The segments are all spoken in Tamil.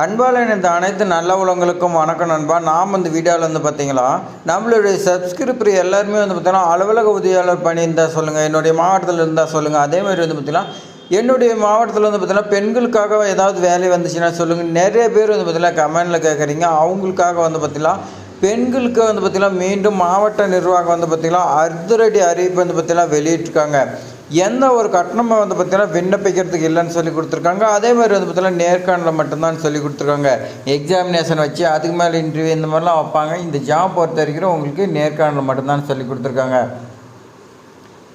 அன்பாளன் இந்த அனைத்து நல்ல உலகங்களுக்கும் வணக்கம் நண்பா. நாம் இந்த வீடியோவில் வந்து பார்த்தீங்களா நம்மளுடைய சப்ஸ்கிரிப்பர் எல்லாருமே வந்து பார்த்தீங்கன்னா அலுவலக உதவியாளர் பணி இருந்தால் சொல்லுங்கள் என்னுடைய மாவட்டத்தில் இருந்தால் சொல்லுங்கள் அதே மாதிரி வந்து பார்த்தீங்கன்னா என்னுடைய மாவட்டத்தில் வந்து பார்த்தீங்கன்னா பெண்களுக்காக ஏதாவது வேலை வந்துச்சுன்னா சொல்லுங்கள் நிறைய பேர் வந்து பார்த்திங்கன்னா கமெண்டில் கேட்குறீங்க. அவங்களுக்காக வந்து பார்த்திங்கன்னா பெண்களுக்கு வந்து பார்த்திங்கன்னா மீண்டும் மாவட்ட நிர்வாகம் வந்து பார்த்திங்கன்னா அர்த்தரடி அறிவிப்பு வந்து பார்த்திங்கன்னா வெளியிட்டிருக்காங்க. எந்த ஒரு கட்டணமும் வந்து பார்த்திங்கன்னா விண்ணப்பிக்கிறதுக்கு இல்லைன்னு சொல்லி கொடுத்துருக்காங்க. அதே மாதிரி வந்து பார்த்திங்கன்னா நேர்காணலில் மட்டும்தான் சொல்லி கொடுத்துருக்காங்க. எக்ஸாமினேஷன் வச்சு அதுக்கு மேலே இன்டர்வியூ இந்த மாதிரிலாம் வைப்பாங்க. இந்த ஜாப் பொறுத்த வரைக்கும் உங்களுக்கு நேர்காணலில் மட்டும்தான் சொல்லி கொடுத்துருக்காங்க.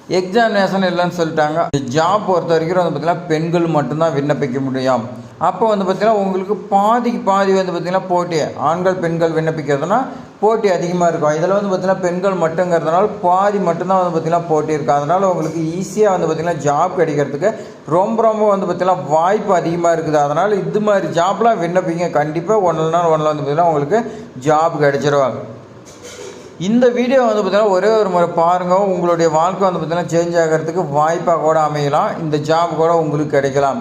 எக்ஸாமினேஷன் இல்லைன்னு சொல்லிட்டாங்க. இந்த ஜாப் பொறுத்த வரைக்கும் வந்து பார்த்திங்கன்னா பெண்கள் மட்டும்தான் விண்ணப்பிக்க முடியும். அப்போ வந்து பார்த்திங்கன்னா உங்களுக்கு பாதிக்கு பாதி வந்து பார்த்திங்கன்னா போட்டி ஆண்கள் பெண்கள் விண்ணப்பிக்கிறதுனா போட்டி அதிகமாக இருக்கும். இதில் வந்து பார்த்திங்கன்னா பெண்கள் மட்டுங்கிறதுனால பாதி மட்டும்தான் வந்து பார்த்திங்கன்னா போட்டி இருக்கும் அதனால் உங்களுக்கு ஈஸியாக வந்து பார்த்திங்கன்னா ஜாப் கிடைக்கிறதுக்கு ரொம்ப ரொம்ப வந்து பார்த்திங்கன்னா வாய்ப்பு அதிகமாக இருக்குது. அதனால் இது மாதிரி ஜாப்லாம் விண்ணப்பிங்க. கண்டிப்பாக ஒன்றில் நாள் ஒன்றில் வந்து பார்த்திங்கன்னா உங்களுக்கு ஜாப் கிடைச்சிருவாங்க இந்த வீடியோ வந்து பார்த்திங்கன்னா ஒரே ஒரு முறை பாருங்கள் உங்களுடைய வாழ்க்கை வந்து பார்த்திங்கன்னா சேஞ்ச் ஆகிறதுக்கு வாய்ப்பாக கூட அமையலாம். இந்த ஜாப் கூட உங்களுக்கு கிடைக்கலாம்.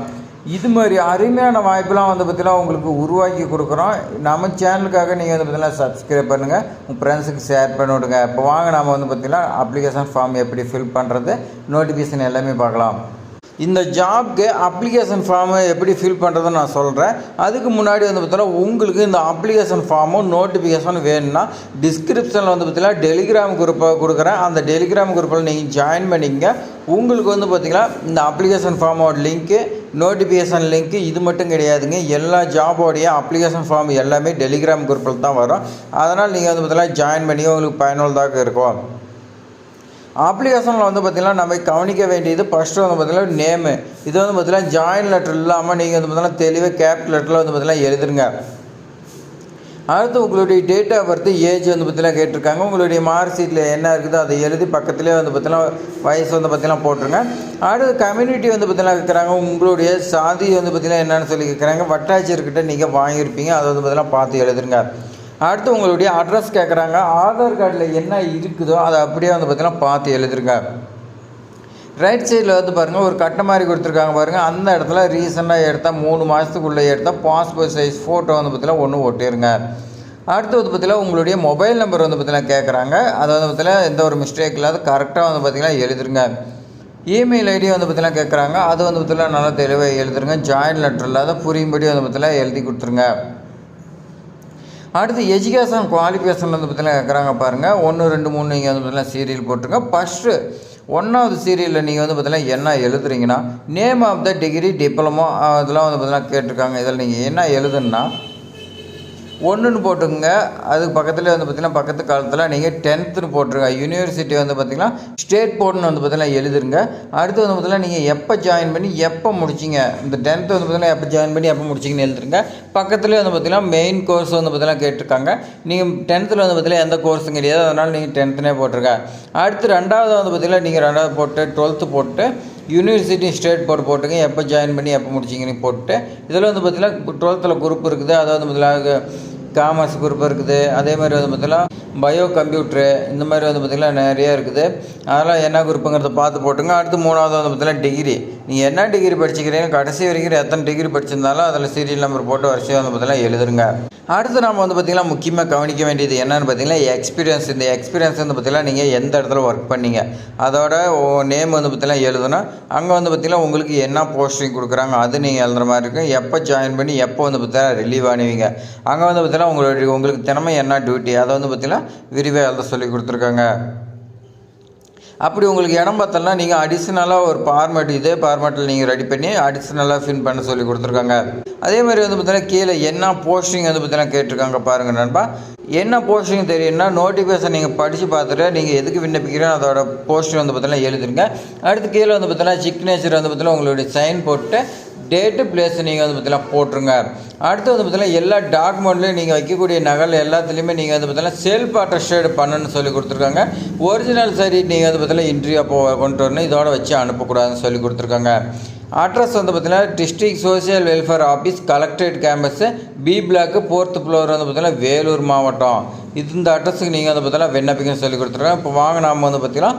இது மாதிரி அருமையான வாய்ப்பெலாம் வந்து பார்த்திங்கன்னா உங்களுக்கு உருவாக்கி கொடுக்குறோம். நம்ம சேனலுக்காக நீங்கள் வந்து பார்த்திங்கன்னா சப்ஸ்கிரைப் பண்ணுங்கள் உங்கள் ஃப்ரெண்ட்ஸுக்கு ஷேர் பண்ணி விடுங்க. இப்போ வாங்க நம்ம வந்து பார்த்திங்கன்னா அப்ளிகேஷன் ஃபார்ம் எப்படி ஃபில் பண்ணுறது நோட்டிஃபிகேஷன் எல்லாமே பார்க்கலாம். இந்த ஜாப்க்கு அப்ளிகேஷன் ஃபார்மை எப்படி ஃபில் பண்ணுறதுன்னு நான் சொல்கிறேன் அதுக்கு முன்னாடி வந்து பார்த்தீங்கன்னா உங்களுக்கு இந்த அப்ளிகேஷன் ஃபார்மும் நோட்டிஃபிகேஷன் வேணும்னா டிஸ்கிரிப்ஷனில் வந்து பார்த்தீங்கன்னா டெலிகிராம் குரூப்பை கொடுக்குறேன். அந்த டெலிகிராம் குரூப்பில் நீங்கள் ஜாயின் பண்ணிங்க உங்களுக்கு வந்து பார்த்திங்கன்னா இந்த அப்ளிகேஷன் ஃபார்மோட லிங்க்கு நோட்டிஃபிகேஷன் லிங்க்கு இது மட்டும் கிடையாதுங்க. எல்லா ஜாபோடைய அப்ளிகேஷன் ஃபார்ம் எல்லாமே டெலிகிராம் குரூப்பில் தான் வரும். அதனால் நீங்கள் வந்து பார்த்தீங்கன்னா ஜாயின் பண்ணி உங்களுக்கு பயனுள்ளதாக இருக்கும். அப்ளிகேஷனில் வந்து பார்த்திங்கன்னா நம்ம கவனிக்க வேண்டியது ஃபஸ்ட்டு வந்து பார்த்திங்கன்னா நேமு இது வந்து பார்த்திங்கன்னா ஜாயின் லெட்டர் இல்லாமல் நீங்கள் வந்து பார்த்திங்கன்னா தெளிவாக கேப் லெட்டரில் வந்து பார்த்திங்கன்னா எழுதுருங்க. அடுத்து உங்களுடைய டேட் ஆஃப் பர்த் ஏஜ் வந்து பார்த்தீங்கன்னா கேட்டிருக்காங்க. உங்களுடைய மார்க் ஷீட்டில் என்ன இருக்குதோ அதை எழுதி பக்கத்துலேயே வந்து பார்த்தீங்கன்னா வயசு வந்து பார்த்தீங்கன்னா போட்டுருங்க. அடுத்து கம்யூனிட்டி வந்து பார்த்தீங்கன்னா கேட்குறாங்க உங்களுடைய சாதி வந்து பார்த்தீங்கன்னா என்னென்னு சொல்லி கேட்குறாங்க வட்டாட்சியர்கிட்ட நீங்கள் வாங்கியிருப்பீங்க. அதை வந்து பார்த்தீங்கன்னா பார்த்து எழுதுருங்க அடுத்து உங்களுடைய அட்ரஸ் கேட்குறாங்க ஆதார் கார்டில் என்ன இருக்குதோ அதை அப்படியே வந்து பார்த்தீங்கன்னா பார்த்து எழுதுருங்க. ரைட் சைடில் வந்து பாருங்கள் ஒரு கட்டை மாதிரி கொடுத்துருக்காங்க பாருங்கள் அந்த இடத்துல ரீசெண்டாக எடுத்தால் மூணு மாதத்துக்குள்ளே எடுத்தால் பாஸ்போர்ட் சைஸ் ஃபோட்டோ வந்து பார்த்தீங்கன்னா ஒன்று ஒட்டிடுங்க அடுத்து வந்து பார்த்தீங்கன்னா உங்களுடைய மொபைல் நம்பர் வந்து பார்த்தீங்கன்னா கேட்குறாங்க அதை வந்து பார்த்தீங்கன்னா எந்த ஒரு மிஸ்டேக் இல்லாத கரெக்டாக வந்து பார்த்தீங்கன்னா எழுதுருங்க. இமெயில் ஐடி வந்து பார்த்தீங்கன்னா கேட்குறாங்க அது வந்து பார்த்தீங்கன்னா நல்லா தெளிவாக எழுதுருங்க. ஜாயின் லெட்டர் இல்லாத புரியும்படி வந்து பார்த்தீங்கன்னா எழுதி கொடுத்துருங்க. அடுத்து எஜுகேஷன் குவாலிஃபிகேஷன் வந்து பார்த்தீங்கன்னா கேட்குறாங்க பாருங்கள் ஒன்று ரெண்டு மூணு நீங்கள் வந்து பார்த்தீங்கன்னா சீரியல் போட்டுருங்க. ஃபஸ்ட்டு ஒன்றாவது சீரியலில் நீங்கள் வந்து பார்த்தீங்கன்னா என்ன எழுதுறீங்கன்னா name of the degree diploma அதெல்லாம் வந்து பார்த்தீங்கன்னா கேட்டிருக்காங்க. இதில் நீங்கள் என்ன எழுதுன்னா ஒன்றுன்னு போட்டுக்கோங்க. அதுக்கு பக்கத்துலேயே வந்து பார்த்திங்கன்னா பக்கத்து காலத்தில் நீங்கள் டென்த்துன்னு போட்டுருங்க. யூனிவர்சிட்டி வந்து பார்த்திங்கன்னா ஸ்டேட் போர்டுன்னு வந்து பார்த்திங்கன்னா எழுதுருங்க. அடுத்து வந்து பார்த்திங்கன்னா நீங்கள் எப்போ ஜாயின் பண்ணி எப்போ முடிச்சிங்க? இந்த டென்த்து வந்து பார்த்திங்கன்னா எப்போ ஜாயின் பண்ணி எப்போ முடிச்சிங்கன்னு எழுதுருங்க. பக்கத்துலேயே வந்து பார்த்திங்கன்னா மெயின் கோர்ஸ் வந்து பார்த்திங்கன்னா கேட்டிருக்காங்க. நீங்கள் டென்த்தில் வந்து பார்த்திங்கன்னா எந்த கோர்ஸும் கிடையாது. அதனால் நீங்கள் டென்த்துனே போட்டிருங்க. அடுத்து ரெண்டாவது வந்து பார்த்திங்கன்னா நீங்கள் ரெண்டாவது போட்டு டுவெல்த்து போட்டு யூனிவர்சிட்டி ஸ்டேட் போர்டு போட்டுங்க எப்போ ஜாயின் பண்ணி எப்போ முடிச்சிங்கன்னு போட்டு. இதில் வந்து பார்த்திங்கன்னா டுவெல்த்தில் குரூப் இருக்குது. அதாவது முதலாக காமர்ஸ் குரூப் இருக்குது. அதே மாதிரி வந்து பார்த்திங்கன்னா பயோ கம்ப்யூட்ரு இந்த மாதிரி வந்து பார்த்திங்கன்னா நிறையா இருக்குது. அதெல்லாம் என்ன குரூப்புங்கிறத பார்த்து போட்டுங்க. அடுத்து மூணாவது வந்து பார்த்திங்கன்னா டிகிரி நீங்கள் என்ன டிகிரி படிச்சுக்கிறீங்க? கடைசி வரைக்கும் எத்தனை டிகிரி படிச்சிருந்தாலும் அதில் சீரியல் நம்பர் போட்டு வரிசையாக வந்து பார்த்திங்கன்னா எழுதுருங்க. அடுத்து நம்ம வந்து பார்த்திங்கன்னா முக்கியமாக கவனிக்க வேண்டியது என்னென்னு பார்த்தீங்கன்னா எக்ஸ்பீரியன்ஸ் இந்த எக்ஸ்பீரியன்ஸ் வந்து பார்த்திங்கன்னா நீங்கள் எந்த இடத்துல ஒர்க் பண்ணீங்க? அதோட நேம் வந்து பார்த்திங்கன்னா எழுதணும். அங்கே வந்து பார்த்திங்கன்னா உங்களுக்கு என்ன போஸ்டிங் கொடுக்குறாங்க? அது நீங்கள் எழுதுற மாதிரி இருக்கும். எப்போ ஜாயின் பண்ணி எப்போ வந்து பார்த்திங்கன்னா ரிலீவ் ஆனுவீங்க அங்கே வந்து பார்த்திங்கன்னா உங்களுடைய உங்களுக்கு தினமும் என்ன டியூட்டி அதை வந்து பார்த்திங்கன்னா விரிவாக எழுத சொல்லி கொடுத்துருக்காங்க. அப்படி உங்களுக்கு இடம் பார்த்தோம்னா நீங்கள் அடிஷ்னலாக ஒரு ஃபார்மேட் இதே ஃபார்மேட்டில் நீங்கள் ரெடி பண்ணி அடிஷ்னலாக ஃபின் பண்ண சொல்லி கொடுத்துருக்காங்க. அதே மாதிரி வந்து பார்த்தீங்கன்னா கீழே என்ன போஸ்டிங் வந்து பார்த்தீங்கன்னா கேட்டிருக்காங்க பாருங்கள் நண்பா. என்ன போஸ்டிங் தெரியும்னா நோட்டிஃபிகேஷன் நீங்கள் படித்து பார்த்துட்டு நீங்கள் எதுக்கு விண்ணப்பிக்கிறீங்க அதோட போஸ்டிங் வந்து பார்த்தீங்கன்னா எழுதிருங்க. அடுத்து கீழே வந்து பார்த்தீங்கன்னா சிக்னேச்சர் வந்து பார்த்தீங்கன்னா உங்களுடைய சைன் போட்டு டேட்டு பிளேஸ் நீங்கள் வந்து பார்த்தீங்கன்னா போட்டுருங்க. அடுத்து வந்து பார்த்தீங்கன்னா எல்லா டாக்குமெண்ட்லையும் நீங்கள் வைக்கக்கூடிய நகல் எல்லாத்துலேயுமே நீங்கள் வந்து பார்த்தீங்கன்னா செல்ஃப் அட்டஸ்டட் பண்ணணும்னு சொல்லி கொடுத்துருக்காங்க. ஒரிஜினல் சரி நீங்கள் வந்து பார்த்தீங்கன்னா இன்ட்ரியா போ கொண்டு வரணும். இதோட வச்சு அனுப்பக்கூடாதுன்னு சொல்லி கொடுத்துருக்காங்க. அட்ரஸ் வந்து பார்த்தீங்கன்னா district social welfare office collectorate campus B block fourth floor வந்து பார்த்தீங்கன்னா வேலூர் மாவட்டம். இது இந்த அட்ரஸுக்கு நீங்கள் வந்து பார்த்தீங்கன்னா விண்ணப்பிக்கன்னு சொல்லி கொடுத்துருக்காங்க. இப்போ வாங்க நாம் வந்து பார்த்தீங்கன்னா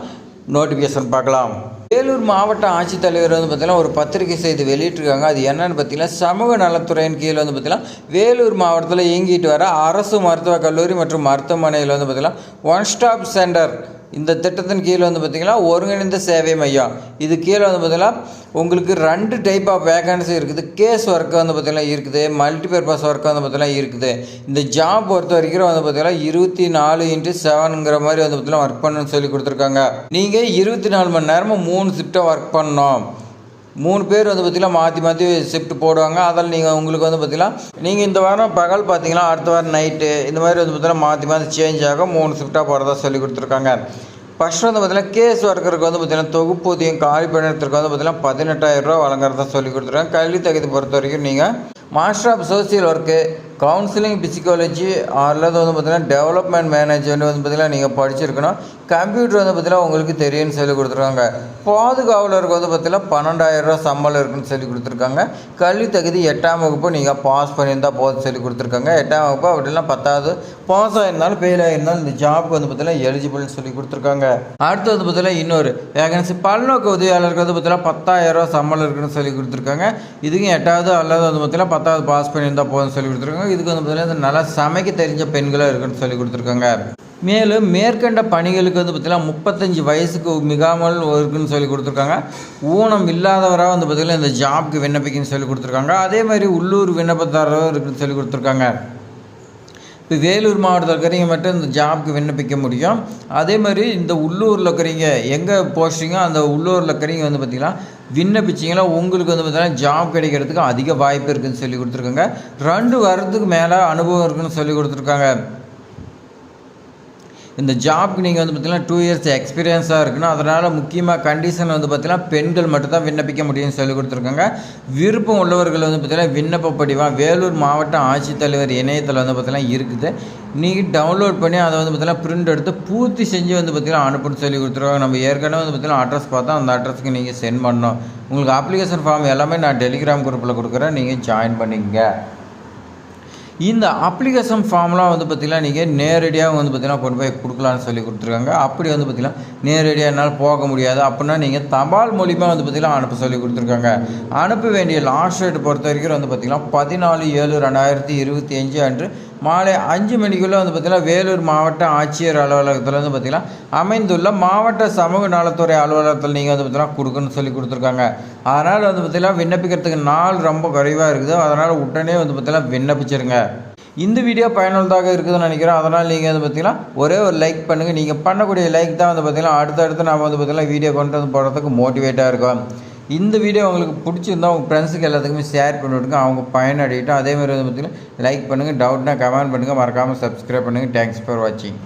நோட்டிஃபிகேஷன் பார்க்கலாம். வேலூர் மாவட்ட ஆட்சித்தலைவர் வந்து பார்த்திங்கன்னா ஒரு பத்திரிகை செய்தி வெளியிட்டிருக்காங்க. அது என்னென்னு பார்த்தீங்கன்னா சமூக நலத்துறையின் கீழ் வந்து பார்த்திங்கன்னா வேலூர் மாவட்டத்தில் இயங்கிட்டு வர அரசு மருத்துவக் கல்லூரி மற்றும் மருத்துவமனையில் வந்து பார்த்திங்கன்னா ஒன் ஸ்டாப் சென்டர் இந்த திட்டத்தின் கீழே வந்து பார்த்திங்கன்னா ஒருங்கிணைந்த சேவை மையம். இது கீழே வந்து பார்த்திங்கன்னா உங்களுக்கு ரெண்டு டைப் ஆஃப் வேகன்சி இருக்குது. கேஸ் ஒர்க்கு வந்து பார்த்திங்கன்னா இருக்குது. மல்டிபர்பஸ் ஒர்க்கு வந்து பார்த்திங்கன்னா இருக்குது. இந்த ஜாப் பொறுத்த வரைக்கும் வந்து பார்த்திங்கன்னா இருபத்தி நாலு இன்ட்டு செவனுங்கிற மாதிரி வந்து பார்த்திங்கன்னா ஒர்க் பண்ணணும்னு சொல்லி கொடுத்துருக்காங்க. நீங்கள் இருபத்தி நாலு மணி நேரமும் மூணு ஷிஃப்ட்டாக ஒர்க் பண்ணோம் மூணு பேர் வந்து பார்த்திங்கன்னா மாற்றி மாற்றி ஷிஃப்ட் போடுவாங்க. அதில் நீங்கள் உங்களுக்கு வந்து பார்த்திங்கன்னா நீங்கள் இந்த வாரம் பகல் பார்த்தீங்கன்னா அடுத்த வாரம் நைட்டு இந்த மாதிரி வந்து பார்த்திங்கன்னா மாற்றி மாற்றி சேஞ்ச் ஆகும். மூணு ஷிஃப்ட்டாக போகிறதா சொல்லி கொடுத்துருக்காங்க. ஃபஸ்ட் வந்து பார்த்திங்கன்னா கேஸ் ஒர்க்கருக்கு வந்து பார்த்திங்கன்னா தொகுப்பூதியம் காலி பணியிடத்திற்கு வந்து பார்த்திங்கன்னா பதினெட்டாயிரம் ரூபா வழங்குறதா சொல்லி கொடுத்துருக்காங்க. கல்வி தகுதி பொறுத்த வரைக்கும் நீங்கள் master of social work counselling psychology அல்லது வந்து பார்த்திங்கன்னா டெவலப்மெண்ட் மேனேஜ்மெண்ட் வந்து பார்த்திங்கன்னா நீங்கள் படிச்சிருக்கணும். கம்ப்யூட்டர் வந்து பார்த்திங்கன்னா உங்களுக்கு தெரியும்னு சொல்லி கொடுத்துருக்காங்க. பாதுகாவலருக்கு வந்து பார்த்திங்கன்னா பன்னெண்டாயிரம் ரூபா சம்பளம் இருக்குன்னு சொல்லி கொடுத்துருக்காங்க. கல்வி தகுதி எட்டாம் வகுப்பு நீங்கள் பாஸ் பண்ணியிருந்தால் போதும் சொல்லி கொடுத்துருக்காங்க. எட்டாம் வகுப்பு அப்படிலாம் பத்தாவது பாஸ் ஆகிருந்தாலும் ஃபெயில் ஆகிருந்தாலும் இந்த ஜாப்க்கு வந்து பார்த்திங்கன்னா எலிஜிபிள்னு சொல்லி கொடுத்துருக்காங்க. அடுத்து வந்து பார்த்திங்கன்னா இன்னொரு வேகன்சி பல்நோக்கு உதவியாளருக்கு வந்து பார்த்திங்கன்னா பத்தாயிரரூவா சம்பளம் இருக்குன்னு சொல்லி கொடுத்துருக்காங்க. இதுக்கும் எட்டாவது அல்லது வந்து பார்த்திங்கன்னா பத்தாவது பாஸ் பண்ணியிருந்தால் போதும்னு சொல்லி கொடுத்துருக்காங்க. இதுக்கு வந்து பார்த்திங்கன்னா நல்லா சமைக்க தெரிஞ்ச பெண்களாக இருக்குன்னு சொல்லி கொடுத்துருக்காங்க. மேலும் மேற்கண்ட பணிகளுக்கு வந்து பார்த்திங்கன்னா முப்பத்தஞ்சு வயசுக்கு மிகாமல் இருக்குன்னு சொல்லி கொடுத்துருக்காங்க. ஊனம் இல்லாதவராக வந்து பார்த்திங்கன்னா இந்த ஜாப்க்கு விண்ணப்பிக்கன்னு சொல்லி கொடுத்துருக்காங்க. அதே மாதிரி உள்ளூர் விண்ணப்பதாரரும் இருக்குன்னு சொல்லி கொடுத்துருக்காங்க. இப்போ வேலூர் மாவட்டத்தில் இருக்கிறவங்க மட்டும் இந்த ஜாப்க்கு விண்ணப்பிக்க முடியும். அதே மாதிரி இந்த உள்ளூரில் இருக்கிறீங்க எங்கே போஸ்டிங்கோ அந்த உள்ளூரில் இருக்கிறீங்க வந்து பார்த்திங்கன்னா விண்ணப்பிச்சிங்கன்னா உங்களுக்கு வந்து பார்த்திங்கன்னா ஜாப் கிடைக்கிறதுக்கு அதிக வாய்ப்பு இருக்குதுன்னு சொல்லி கொடுத்துருக்காங்க. ரெண்டு வாரத்துக்கு மேலே அனுபவம் இருக்குன்னு சொல்லி கொடுத்துருக்காங்க. இந்த ஜாப்க்கு நீங்கள் வந்து பார்த்தீங்கன்னா டூ இயர்ஸ் எக்ஸ்பீரியன்ஸாக இருக்குன்னா அதனால் முக்கியமாக கண்டிஷன் வந்து பார்த்தீங்கன்னா பெண்கள் மட்டும்தான் விண்ணப்பிக்க முடியும்னு சொல்லி கொடுத்துருக்காங்க. விருப்பம் உள்ளவர்கள் வந்து பார்த்தீங்கன்னா விண்ணப்ப படிவம் வேலூர் மாவட்ட ஆட்சித்தலைவர் இணையத்தில் வந்து பார்த்தீங்கன்னா இருக்குது. நீங்கள் டவுன்லோட் பண்ணி அதை வந்து பார்த்தீங்கன்னா பிரிண்ட் எடுத்து பூர்த்தி செஞ்சு வந்து பார்த்தீங்கன்னா அனுப்புன்னு சொல்லி கொடுத்துருவாங்க. நம்ம ஏற்கனவே வந்து பார்த்தீங்கன்னா அட்ரஸ் பார்த்தா அந்த அட்ரஸ்க்கு நீங்கள் சென்ட் பண்ணணும். உங்களுக்கு அப்ளிகேஷன் ஃபார்ம் எல்லாமே நான் டெலிகிராம் குரூப்பில் கொடுக்குறேன். நீங்கள் ஜாயின் பண்ணிக்கங்க. இந்த அப்ளிகேஷன் ஃபார்ம்லாம் வந்து பார்த்திங்கன்னா நீங்கள் நேரடியாக வந்து பார்த்திங்கன்னா கொண்டு போய் கொடுக்கலான்னு சொல்லி கொடுத்துருக்காங்க. அப்படி வந்து பார்த்திங்கன்னா நேரடியாக என்னால் போக முடியாது. அப்படின்னா நீங்கள் தபால் மூலிமா வந்து பார்த்திங்கன்னா அனுப்ப சொல்லி கொடுத்துருக்காங்க. அனுப்ப வேண்டிய லாஸ்ட் டேட் பொறுத்த வரைக்கும் வந்து பார்த்திங்கன்னா பதினாலு ஏழு ரெண்டாயிரத்தி இருபத்தி அஞ்சு அன்று மாலை அஞ்சு மணிக்குள்ளே வந்து பார்த்திங்கன்னா வேலூர் மாவட்ட ஆட்சியர் அலுவலகத்தில் வந்து பார்த்திங்கன்னா அமைந்துள்ள மாவட்ட சமூக நலத்துறை அலுவலகத்தில் நீங்கள் வந்து பார்த்திங்கன்னா கொடுக்கணும்னு சொல்லி கொடுத்துருக்காங்க. அதனால் வந்து பார்த்திங்கன்னா விண்ணப்பிக்கிறதுக்கு நாள் ரொம்ப குறைவாக இருக்குது. அதனால் உடனே வந்து பார்த்திங்கன்னா விண்ணப்பிச்சிருங்க. இந்த வீடியோ பயனுள்ளதாக இருக்குதுன்னு நினைக்கிறேன். அதனால் நீங்கள் வந்து பார்த்திங்கன்னா ஒரே ஒரு லைக் பண்ணுங்கள் நீங்கள் பண்ணக்கூடிய லைக் தான் வந்து பார்த்திங்கன்னா அடுத்தடுத்து நம்ம வந்து பார்த்திங்கன்னா வீடியோ கொண்டு வந்து போடுறதுக்கு மோட்டிவேட்டாக இருக்கும். இந்த வீடியோ உங்களுக்கு பிடிச்சிருந்தா உங்கள் ஃப்ரெண்ட்ஸுக்கு எல்லாத்துக்குமே ஷேர் பண்ணி விடுங்க. அவங்க பயனடையட்டும். அதே மாதிரி வந்து பார்த்திங்கன்னா லைக் பண்ணுங்கள் டவுட்னா கமெண்ட் பண்ணுங்கள் மறக்காமல் சப்ஸ்கிரைப் பண்ணுங்கள் தேங்க்ஸ் ஃபார் வாட்சிங்